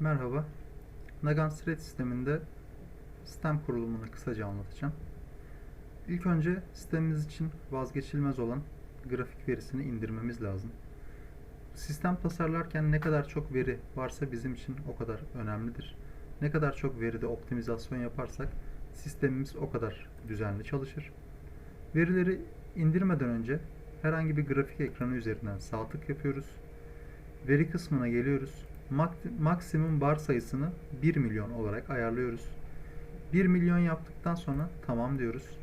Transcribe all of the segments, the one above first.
Merhaba. Nagan Thread sisteminde sistem kurulumunu kısaca anlatacağım. İlk önce sistemimiz için vazgeçilmez olan grafik verisini indirmemiz lazım. Sistem tasarlarken ne kadar çok veri varsa bizim için o kadar önemlidir. Ne kadar çok veride optimizasyon yaparsak sistemimiz o kadar düzenli çalışır. Verileri indirmeden önce herhangi bir grafik ekranı üzerinden sağ tık yapıyoruz. Veri kısmına geliyoruz. Mak- Maksimum bar sayısını 1 milyon olarak ayarlıyoruz. 1 milyon yaptıktan sonra tamam diyoruz.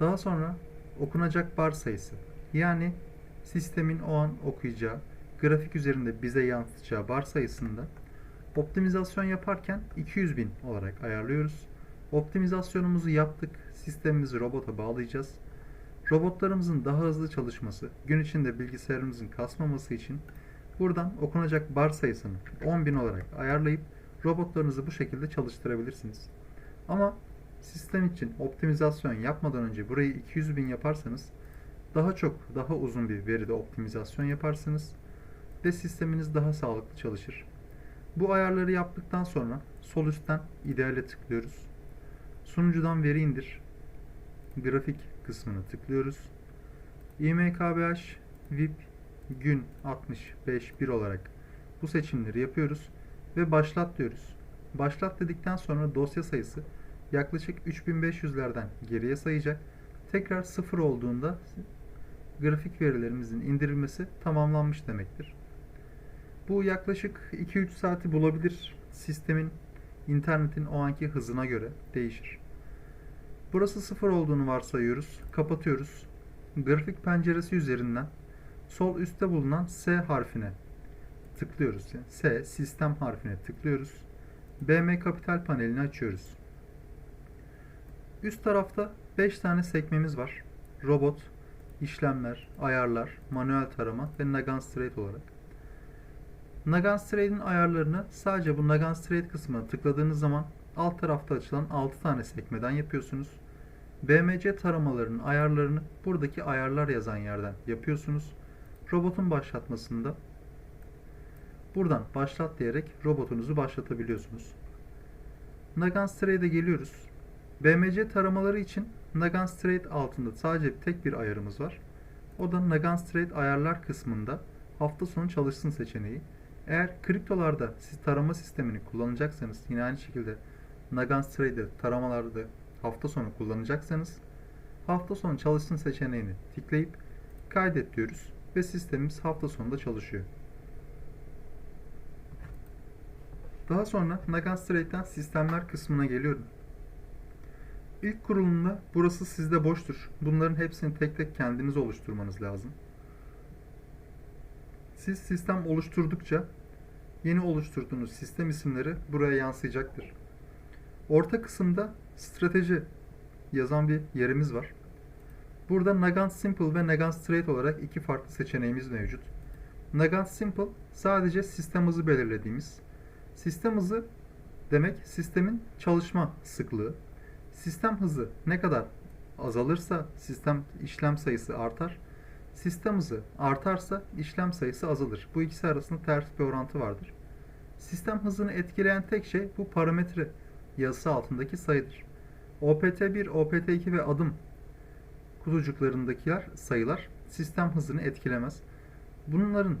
Daha sonra okunacak bar sayısı yani sistemin o an okuyacağı grafik üzerinde bize yansıtacağı bar sayısında optimizasyon yaparken 200 bin olarak ayarlıyoruz. Optimizasyonumuzu yaptık. Sistemimizi robota bağlayacağız. Robotlarımızın daha hızlı çalışması, gün içinde bilgisayarımızın kasmaması için buradan okunacak bar sayısını 10.000 olarak ayarlayıp robotlarınızı bu şekilde çalıştırabilirsiniz. Ama sistem için optimizasyon yapmadan önce burayı 200.000 yaparsanız daha çok, daha uzun bir veride optimizasyon yaparsınız ve sisteminiz daha sağlıklı çalışır. Bu ayarları yaptıktan sonra sol üstten ideale tıklıyoruz. Sunucudan veri indir. Grafik kısmını tıklıyoruz. IMKBH VIP gün 65 1 olarak bu seçimleri yapıyoruz ve başlat diyoruz. Başlat dedikten sonra dosya sayısı yaklaşık 3500'lerden geriye sayacak. Tekrar sıfır olduğunda grafik verilerimizin indirilmesi tamamlanmış demektir. Bu yaklaşık 2-3 saati bulabilir. Sistemin, internetin o anki hızına göre değişir. Burası sıfır olduğunu varsayıyoruz. Kapatıyoruz. Grafik penceresi üzerinden sol üstte bulunan S harfine tıklıyoruz. Yani S sistem harfine tıklıyoruz. BM kapital panelini açıyoruz. Üst tarafta 5 tane sekmemiz var. Robot, işlemler, ayarlar, manuel tarama ve Nagan Straight olarak. Nagan Straight'in ayarlarını sadece bu Nagan Straight kısmına tıkladığınız zaman alt tarafta açılan 6 tane sekmeden yapıyorsunuz. BMC taramalarının ayarlarını buradaki ayarlar yazan yerden yapıyorsunuz. Robotun başlatmasında buradan başlat diyerek robotunuzu başlatabiliyorsunuz. Nagan Straight'e geliyoruz. BMC taramaları için Nagan Straight altında sadece tek bir ayarımız var. O da Nagan Straight ayarlar kısmında hafta sonu çalışsın seçeneği. Eğer kriptolarda siz tarama sistemini kullanacaksanız yine aynı şekilde Nagan Straight'de taramalarda hafta sonu kullanacaksanız hafta sonu çalışsın seçeneğini tıklayıp kaydet diyoruz ve sistemimiz hafta sonunda çalışıyor. Daha sonra Nagan Straight'ten sistemler kısmına geliyorum. İlk kurulumda burası sizde boştur. Bunların hepsini tek tek kendiniz oluşturmanız lazım. Siz sistem oluşturdukça yeni oluşturduğunuz sistem isimleri buraya yansıyacaktır. Orta kısımda strateji yazan bir yerimiz var. Burada Nagan Simple ve Nagan Straight olarak iki farklı seçeneğimiz mevcut. Nagan Simple sadece sistem hızı belirlediğimiz. Sistem hızı demek sistemin çalışma sıklığı. Sistem hızı ne kadar azalırsa sistem işlem sayısı artar. Sistem hızı artarsa işlem sayısı azalır. Bu ikisi arasında ters bir orantı vardır. Sistem hızını etkileyen tek şey bu parametre yazısı altındaki sayıdır. OPT1, OPT2 ve adım kutucuklarındakiler sayılar sistem hızını etkilemez. Bunların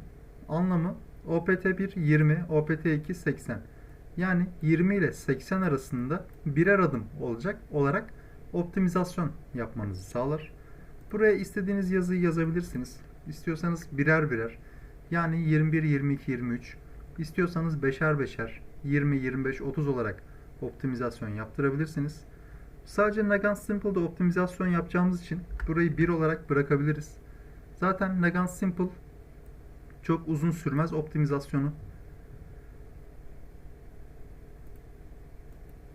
anlamı OPT1 20, OPT2 80. Yani 20 ile 80 arasında birer adım olacak olarak optimizasyon yapmanızı sağlar. Buraya istediğiniz yazıyı yazabilirsiniz. İstiyorsanız birer birer yani 21, 22, 23 istiyorsanız beşer beşer 20, 25, 30 olarak optimizasyon yaptırabilirsiniz. Sadece Nagan Simple'da optimizasyon yapacağımız için burayı 1 olarak bırakabiliriz. Zaten Nagan Simple çok uzun sürmez optimizasyonu.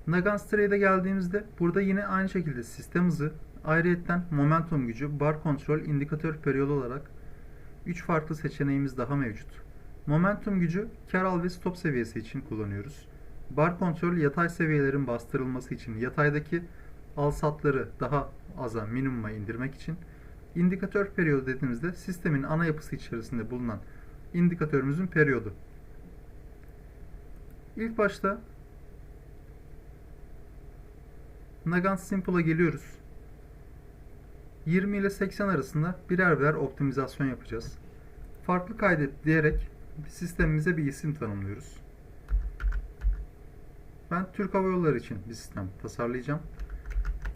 Nagan Straight'e geldiğimizde burada yine aynı şekilde sistem hızı, ayrıyetten momentum gücü, bar kontrol, indikatör periyodu olarak 3 farklı seçeneğimiz daha mevcut. Momentum gücü kar al ve stop seviyesi için kullanıyoruz. Bar kontrol yatay seviyelerin bastırılması için yataydaki al satları daha aza minimuma indirmek için indikatör periyodu dediğimizde sistemin ana yapısı içerisinde bulunan indikatörümüzün periyodu. İlk başta Nagant Simple'a geliyoruz. 20 ile 80 arasında birer birer optimizasyon yapacağız. Farklı kaydet diyerek sistemimize bir isim tanımlıyoruz. Ben Türk Hava Yolları için bir sistem tasarlayacağım.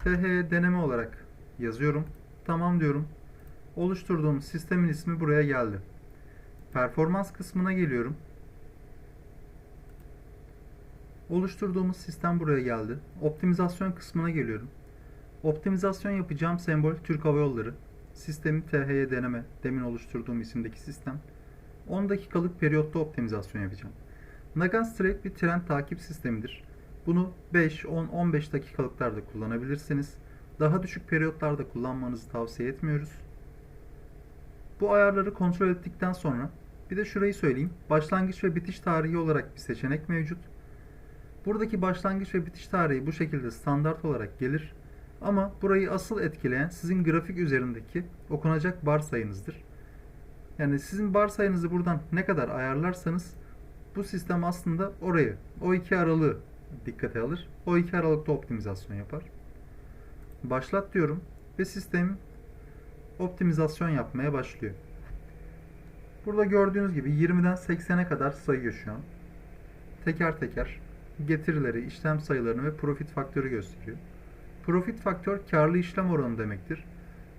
TH deneme olarak yazıyorum. Tamam diyorum. Oluşturduğum sistemin ismi buraya geldi. Performans kısmına geliyorum. Oluşturduğumuz sistem buraya geldi. Optimizasyon kısmına geliyorum. Optimizasyon yapacağım sembol Türk Hava Yolları. Sistemi THY deneme, demin oluşturduğum isimdeki sistem. 10 dakikalık periyotta optimizasyon yapacağım. Nagan Straight bir tren takip sistemidir. Bunu 5, 10, 15 dakikalıklarda kullanabilirsiniz. Daha düşük periyotlarda kullanmanızı tavsiye etmiyoruz. Bu ayarları kontrol ettikten sonra bir de şurayı söyleyeyim. Başlangıç ve bitiş tarihi olarak bir seçenek mevcut. Buradaki başlangıç ve bitiş tarihi bu şekilde standart olarak gelir. Ama burayı asıl etkileyen sizin grafik üzerindeki okunacak bar sayınızdır. Yani sizin bar sayınızı buradan ne kadar ayarlarsanız bu sistem aslında orayı, o iki aralığı dikkate alır. O iki aralıkta optimizasyon yapar. Başlat diyorum ve sistem optimizasyon yapmaya başlıyor. Burada gördüğünüz gibi 20'den 80'e kadar sayıyor şu an. Teker teker getirileri, işlem sayılarını ve profit faktörü gösteriyor. Profit faktör karlı işlem oranı demektir.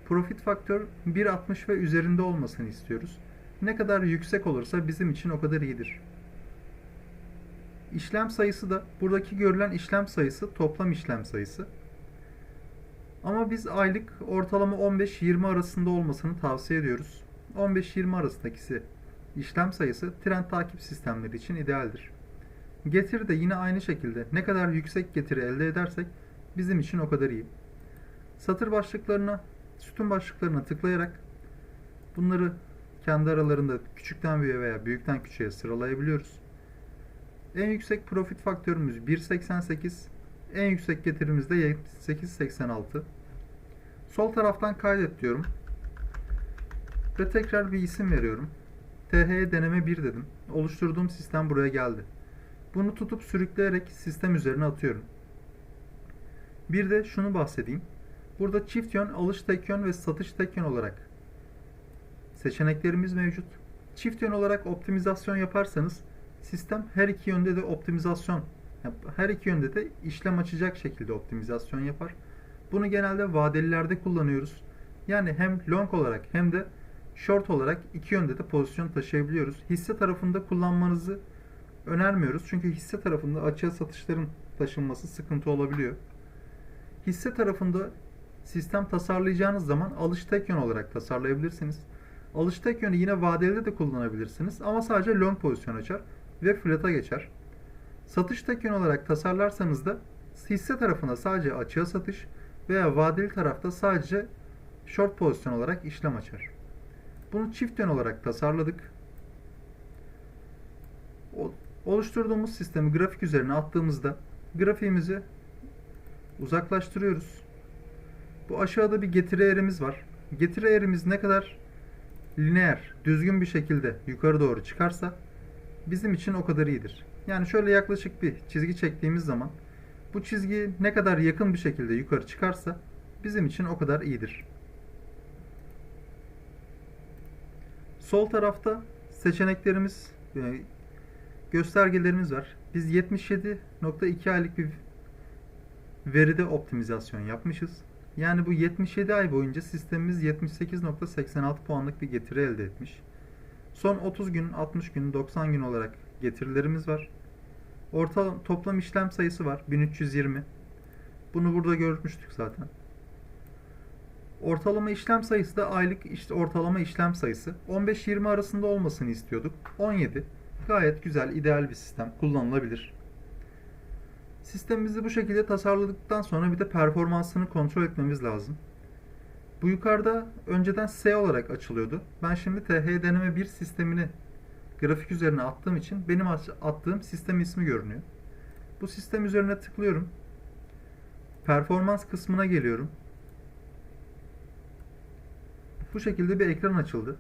Profit faktör 1.60 ve üzerinde olmasını istiyoruz. Ne kadar yüksek olursa bizim için o kadar iyidir. İşlem sayısı da buradaki görülen işlem sayısı toplam işlem sayısı. Ama biz aylık ortalama 15-20 arasında olmasını tavsiye ediyoruz. 15-20 arasındaki işlem sayısı trend takip sistemleri için idealdir. Getiri de yine aynı şekilde ne kadar yüksek getiri elde edersek bizim için o kadar iyi. Satır başlıklarına, sütun başlıklarına tıklayarak bunları kendi aralarında küçükten büyüğe veya büyükten küçüğe sıralayabiliyoruz. En yüksek profit faktörümüz 1.88, en yüksek getirimiz de 8.86. Sol taraftan kaydet diyorum. Ve tekrar bir isim veriyorum. TH deneme 1 dedim. Oluşturduğum sistem buraya geldi. Bunu tutup sürükleyerek sistem üzerine atıyorum. Bir de şunu bahsedeyim. Burada çift yön, alış tek yön ve satış tek yön olarak seçeneklerimiz mevcut. Çift yön olarak optimizasyon yaparsanız sistem her iki yönde de optimizasyon, her iki yönde de işlem açacak şekilde optimizasyon yapar. Bunu genelde vadelilerde kullanıyoruz. Yani hem long olarak hem de short olarak iki yönde de pozisyon taşıyabiliyoruz. Hisse tarafında kullanmanızı önermiyoruz. Çünkü hisse tarafında açığa satışların taşınması sıkıntı olabiliyor. Hisse tarafında sistem tasarlayacağınız zaman alış tek yön olarak tasarlayabilirsiniz. Alış tek yönü yine vadeli de kullanabilirsiniz ama sadece long pozisyon açar ve flat'a geçer. Satış tek yön olarak tasarlarsanız da hisse tarafında sadece açığa satış veya vadeli tarafta sadece short pozisyon olarak işlem açar. Bunu çift yön olarak tasarladık. Oluşturduğumuz sistemi grafik üzerine attığımızda grafiğimizi uzaklaştırıyoruz. Bu aşağıda bir getiri eğrimiz var. Getiri eğrimiz ne kadar lineer, düzgün bir şekilde yukarı doğru çıkarsa bizim için o kadar iyidir. Yani şöyle yaklaşık bir çizgi çektiğimiz zaman bu çizgi ne kadar yakın bir şekilde yukarı çıkarsa bizim için o kadar iyidir. Sol tarafta seçeneklerimiz, e, göstergelerimiz var. Biz 77.2 aylık bir veride optimizasyon yapmışız. Yani bu 77 ay boyunca sistemimiz 78.86 puanlık bir getiri elde etmiş. Son 30 gün, 60 gün, 90 gün olarak getirilerimiz var. Orta toplam işlem sayısı var 1320. Bunu burada görmüştük zaten. Ortalama işlem sayısı da aylık işte ortalama işlem sayısı. 15-20 arasında olmasını istiyorduk. 17. Gayet güzel, ideal bir sistem. Kullanılabilir. Sistemimizi bu şekilde tasarladıktan sonra bir de performansını kontrol etmemiz lazım. Bu yukarıda önceden S olarak açılıyordu. Ben şimdi TH deneme 1 sistemini grafik üzerine attığım için benim attığım sistem ismi görünüyor. Bu sistem üzerine tıklıyorum. Performans kısmına geliyorum. Bu şekilde bir ekran açıldı.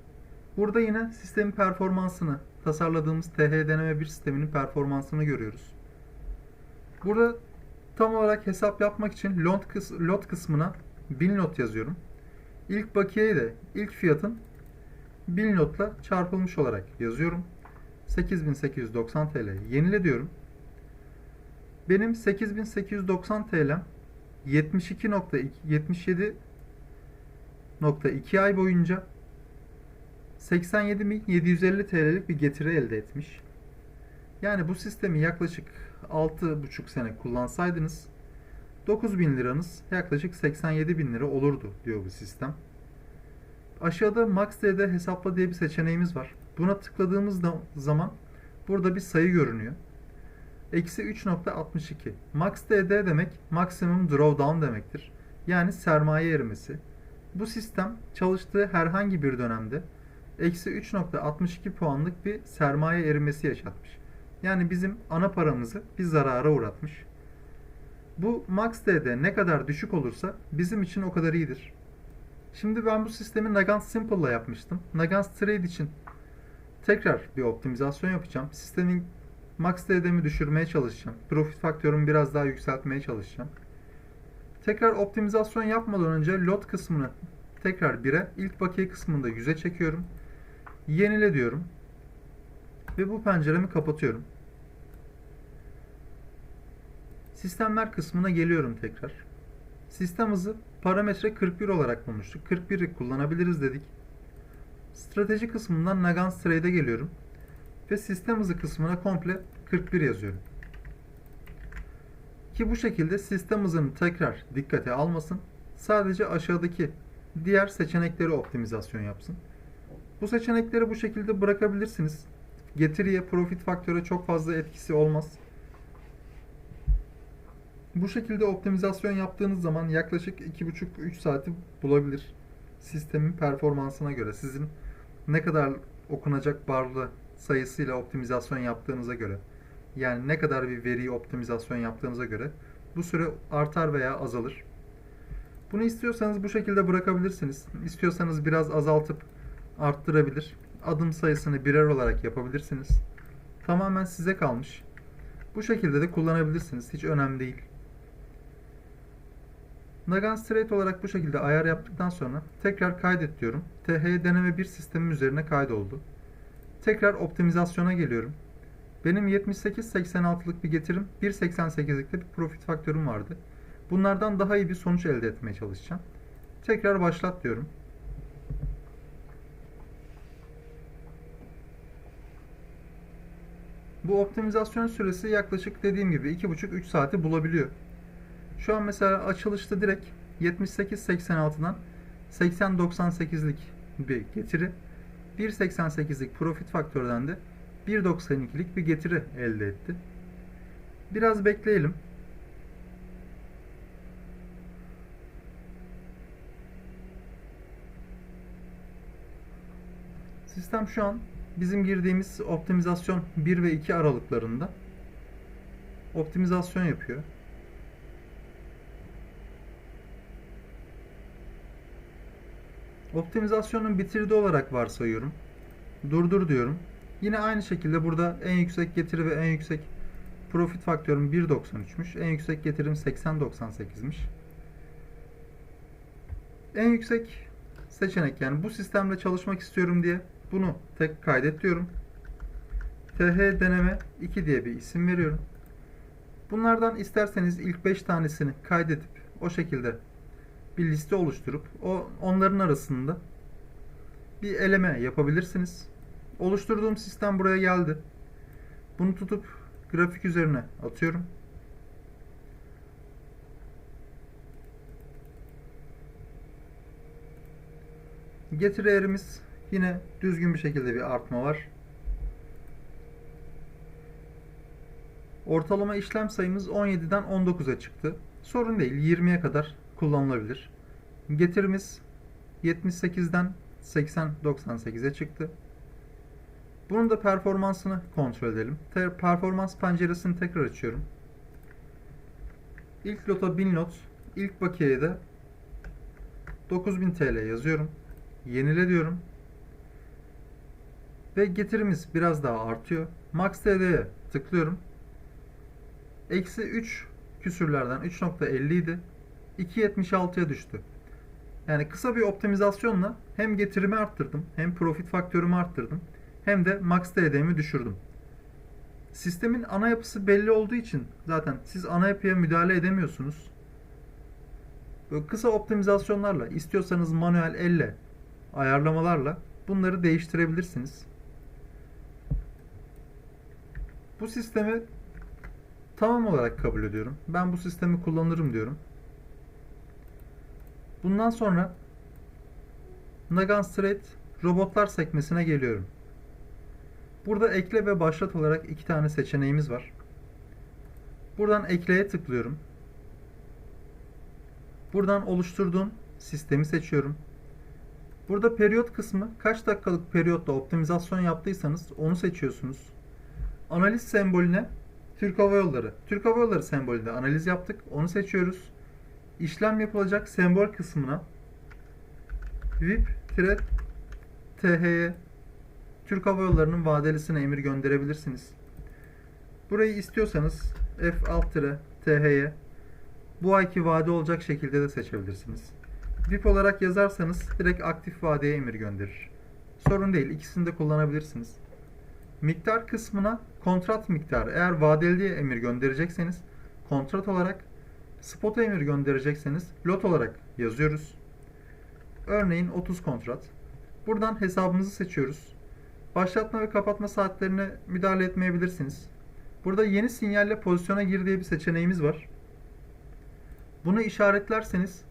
Burada yine sistemin performansını tasarladığımız TH deneme 1 sisteminin performansını görüyoruz. Burada tam olarak hesap yapmak için lot, kıs lot kısmına 1000 lot yazıyorum. İlk bakiyeyi de ilk fiyatın 1000 lotla çarpılmış olarak yazıyorum. 8890 TL yenile diyorum. Benim 8890 TL 72.2 77.2 ay boyunca 87.750 TL'lik bir getiri elde etmiş. Yani bu sistemi yaklaşık 6,5 sene kullansaydınız 9000 liranız yaklaşık 87 bin lira olurdu diyor bu sistem. Aşağıda MaxDD hesapla diye bir seçeneğimiz var. Buna tıkladığımız zaman burada bir sayı görünüyor. Eksi 3.62. MaxDD demek Maximum Drawdown demektir. Yani sermaye erimesi. Bu sistem çalıştığı herhangi bir dönemde eksi 3.62 puanlık bir sermaye erimesi yaşatmış. Yani bizim ana paramızı bir zarara uğratmış. Bu MaxDD ne kadar düşük olursa bizim için o kadar iyidir. Şimdi ben bu sistemi Nagant Simple ile yapmıştım. Nagant Trade için tekrar bir optimizasyon yapacağım. Sistemin MaxDD'mi düşürmeye çalışacağım. Profit faktörümü biraz daha yükseltmeye çalışacağım. Tekrar optimizasyon yapmadan önce lot kısmını tekrar 1'e, ilk bakiye kısmında 100'e çekiyorum. Yenile diyorum. Ve bu penceremi kapatıyorum. Sistemler kısmına geliyorum tekrar. Sistem hızı parametre 41 olarak bulmuştuk. 41'i kullanabiliriz dedik. Strateji kısmından Nagant Trade'e geliyorum. Ve sistem hızı kısmına komple 41 yazıyorum. Ki bu şekilde sistem hızını tekrar dikkate almasın. Sadece aşağıdaki diğer seçenekleri optimizasyon yapsın. Bu seçenekleri bu şekilde bırakabilirsiniz. Getiriye, profit faktöre çok fazla etkisi olmaz. Bu şekilde optimizasyon yaptığınız zaman yaklaşık 2,5-3 saati bulabilir. Sistemin performansına göre sizin ne kadar okunacak barlı sayısıyla optimizasyon yaptığınıza göre yani ne kadar bir veriyi optimizasyon yaptığınıza göre bu süre artar veya azalır. Bunu istiyorsanız bu şekilde bırakabilirsiniz. İstiyorsanız biraz azaltıp arttırabilir. Adım sayısını birer olarak yapabilirsiniz. Tamamen size kalmış. Bu şekilde de kullanabilirsiniz. Hiç önemli değil. Nagan Straight olarak bu şekilde ayar yaptıktan sonra tekrar kaydet diyorum. TH deneme 1 sistemim üzerine kaydoldu. Tekrar optimizasyona geliyorum. Benim 78-86'lık bir getirim, 1.88'lik de bir profit faktörüm vardı. Bunlardan daha iyi bir sonuç elde etmeye çalışacağım. Tekrar başlat diyorum. Bu optimizasyon süresi yaklaşık dediğim gibi 2,5-3 saati bulabiliyor. Şu an mesela açılışta direkt 78-86'dan 80-98'lik bir getiri, 1.88'lik profit faktörden de 1.92'lik bir getiri elde etti. Biraz bekleyelim. Sistem şu an bizim girdiğimiz optimizasyon 1 ve 2 aralıklarında optimizasyon yapıyor. Optimizasyonun bitirdi olarak varsayıyorum. Durdur diyorum. Yine aynı şekilde burada en yüksek getiri ve en yüksek profit faktörüm 1.93'müş. En yüksek getirim 80.98'miş. En yüksek seçenek yani bu sistemle çalışmak istiyorum diye bunu tek kaydet diyorum. TH deneme 2 diye bir isim veriyorum. Bunlardan isterseniz ilk 5 tanesini kaydedip o şekilde bir liste oluşturup o onların arasında bir eleme yapabilirsiniz. Oluşturduğum sistem buraya geldi. Bunu tutup grafik üzerine atıyorum. Getiri eğrimiz yine düzgün bir şekilde bir artma var. Ortalama işlem sayımız 17'den 19'a çıktı. Sorun değil 20'ye kadar kullanılabilir. Getirimiz 78'den 80-98'e çıktı. Bunun da performansını kontrol edelim. Performans penceresini tekrar açıyorum. İlk lota 1000 lot, ilk bakiyeye de 9000 TL yazıyorum. Yenile diyorum. Ve getirimiz biraz daha artıyor. Max TD'ye tıklıyorum. Eksi 3 küsürlerden 3.50 idi. 2.76'ya düştü. Yani kısa bir optimizasyonla hem getirimi arttırdım, hem profit faktörümü arttırdım, hem de max TD'mi düşürdüm. Sistemin ana yapısı belli olduğu için zaten siz ana yapıya müdahale edemiyorsunuz. Böyle kısa optimizasyonlarla, istiyorsanız manuel elle ayarlamalarla bunları değiştirebilirsiniz. Bu sistemi tamam olarak kabul ediyorum. Ben bu sistemi kullanırım diyorum. Bundan sonra Nagan Straight robotlar sekmesine geliyorum. Burada ekle ve başlat olarak iki tane seçeneğimiz var. Buradan ekleye tıklıyorum. Buradan oluşturduğum sistemi seçiyorum. Burada periyot kısmı kaç dakikalık periyotta optimizasyon yaptıysanız onu seçiyorsunuz. Analiz sembolüne Türk Hava Yolları. Türk Hava Yolları sembolünde analiz yaptık. Onu seçiyoruz. İşlem yapılacak sembol kısmına VIP-TH'ye Türk Hava Yolları'nın vadelisine emir gönderebilirsiniz. Burayı istiyorsanız F-TH'ye bu ayki vade olacak şekilde de seçebilirsiniz. VIP olarak yazarsanız direkt aktif vadeye emir gönderir. Sorun değil, ikisini de kullanabilirsiniz. Miktar kısmına kontrat miktarı. Eğer vadeli diye emir gönderecekseniz kontrat olarak, spot emir gönderecekseniz lot olarak yazıyoruz. Örneğin 30 kontrat. Buradan hesabımızı seçiyoruz. Başlatma ve kapatma saatlerine müdahale etmeyebilirsiniz. Burada yeni sinyalle pozisyona gir diye bir seçeneğimiz var. Bunu işaretlerseniz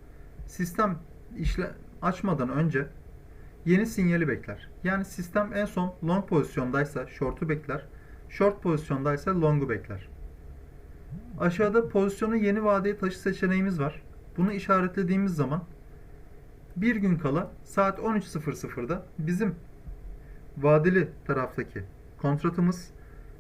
sistem işle açmadan önce yeni sinyali bekler. Yani sistem en son long pozisyondaysa short'u bekler. Short pozisyondaysa long'u bekler. Aşağıda pozisyonu yeni vadeye taşı seçeneğimiz var. Bunu işaretlediğimiz zaman bir gün kala saat 13.00'da bizim vadeli taraftaki kontratımız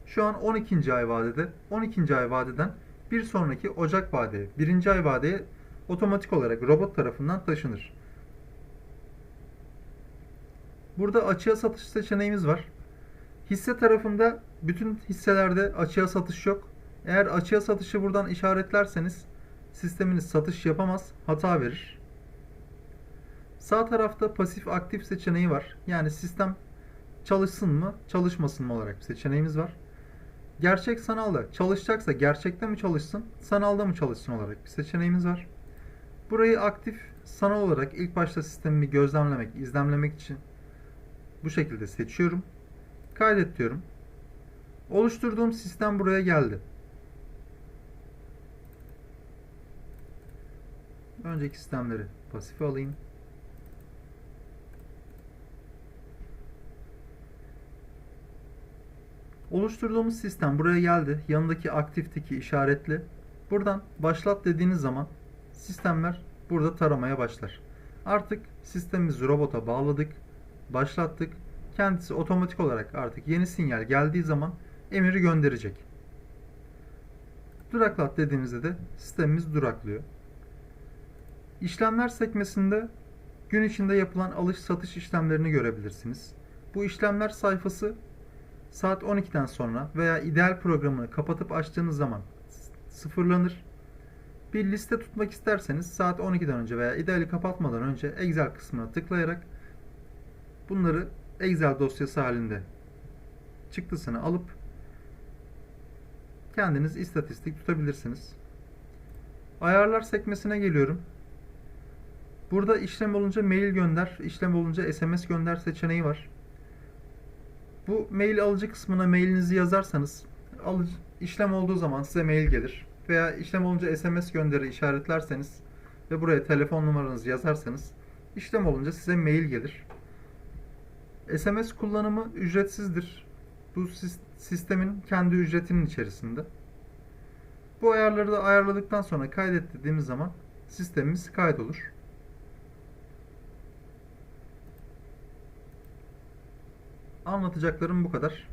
şu an 12. ay vadede. 12. ay vadeden bir sonraki Ocak vadeye, birinci ay vadeye otomatik olarak robot tarafından taşınır. Burada açığa satış seçeneğimiz var. Hisse tarafında bütün hisselerde açığa satış yok. Eğer açığa satışı buradan işaretlerseniz sisteminiz satış yapamaz, hata verir. Sağ tarafta pasif aktif seçeneği var. Yani sistem çalışsın mı, çalışmasın mı olarak bir seçeneğimiz var. Gerçek sanalda çalışacaksa gerçekte mi çalışsın, sanalda mı çalışsın olarak bir seçeneğimiz var. Burayı aktif sanal olarak ilk başta sistemimi gözlemlemek, izlemlemek için bu şekilde seçiyorum. Kaydet diyorum. Oluşturduğum sistem buraya geldi. Önceki sistemleri pasife alayım. Oluşturduğumuz sistem buraya geldi. Yanındaki aktifteki işaretli. Buradan başlat dediğiniz zaman sistemler burada taramaya başlar. Artık sistemimizi robota bağladık. Başlattık. Kendisi otomatik olarak artık yeni sinyal geldiği zaman emiri gönderecek. Duraklat dediğimizde de sistemimiz duraklıyor. İşlemler sekmesinde gün içinde yapılan alış satış işlemlerini görebilirsiniz. Bu işlemler sayfası saat 12'den sonra veya ideal programını kapatıp açtığınız zaman sıfırlanır. Bir liste tutmak isterseniz saat 12'den önce veya ideali kapatmadan önce Excel kısmına tıklayarak bunları Excel dosyası halinde çıktısını alıp kendiniz istatistik tutabilirsiniz. Ayarlar sekmesine geliyorum. Burada işlem olunca mail gönder, işlem olunca SMS gönder seçeneği var. Bu mail alıcı kısmına mailinizi yazarsanız alıcı, işlem olduğu zaman size mail gelir. Veya işlem olunca SMS gönderi işaretlerseniz ve buraya telefon numaranızı yazarsanız işlem olunca size mail gelir. SMS kullanımı ücretsizdir. Bu sistemin kendi ücretinin içerisinde. Bu ayarları da ayarladıktan sonra kaydet dediğimiz zaman sistemimiz kaydolur. Anlatacaklarım bu kadar.